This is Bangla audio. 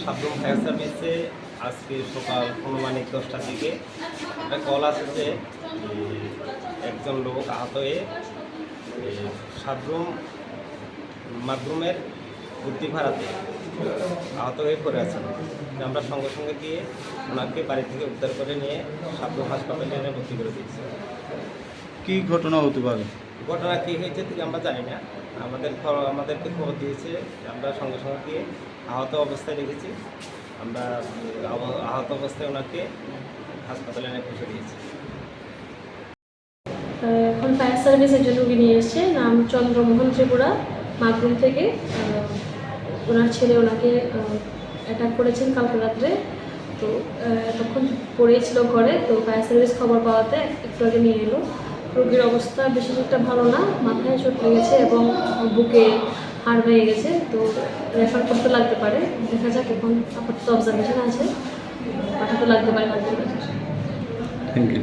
সাবরুম ফায়ার সার্ভিসে আজকে সকাল অনুমানিক দশটার দিকে একটা কল আসছে উম, একজন লোক আহত হয়ে এই সাবরুম মাধ্যমের বুদ্ধিভাড়াতে আহত হয়ে পড়ে আছেন। আমরা সঙ্গে সঙ্গে গিয়ে ওনাকে বাড়ি থেকে উদ্ধার করে নিয়ে সাবরুম হাসপাতালে এনে ভর্তি করে দিয়েছি। কি ঘটনা হতে পারে? ঘটনা কী হয়েছে আমরা জানি না। আমাদের আমাদেরকে খবর দিয়েছে, আমরা সঙ্গে সঙ্গে গিয়ে আহত অবস্থায় রেখেছি আমরা আহত অবস্থায় ওনাকে হাসপাতালে এনে পৌঁছে দিয়েছি। এখন ফায়ার সার্ভিস একজন উনি নিয়ে এসছে, নাম চন্দ্রমোহন ত্রিপুরা মাগরুম থেকে। ওনার ছেলে ওনাকে অ্যাটাক করেছেন কালকে রাত্রে। তো তখন পড়েই ছিল ঘরে, তো ফায়ার সার্ভিস খবর পাওয়াতে একটু আগে নিয়ে এলো। রোগীর অবস্থা বেশি একটা ভালো না, মাথায় চোট লেগেছে এবং বুকে হাড় ভেঙে গেছে, তো রেফার করতে লাগতে পারে। দেখা যাক এখন আপাতত অবজারভেশন আছে, পাঠাতে লাগতে পারে থ্যাংক ইউ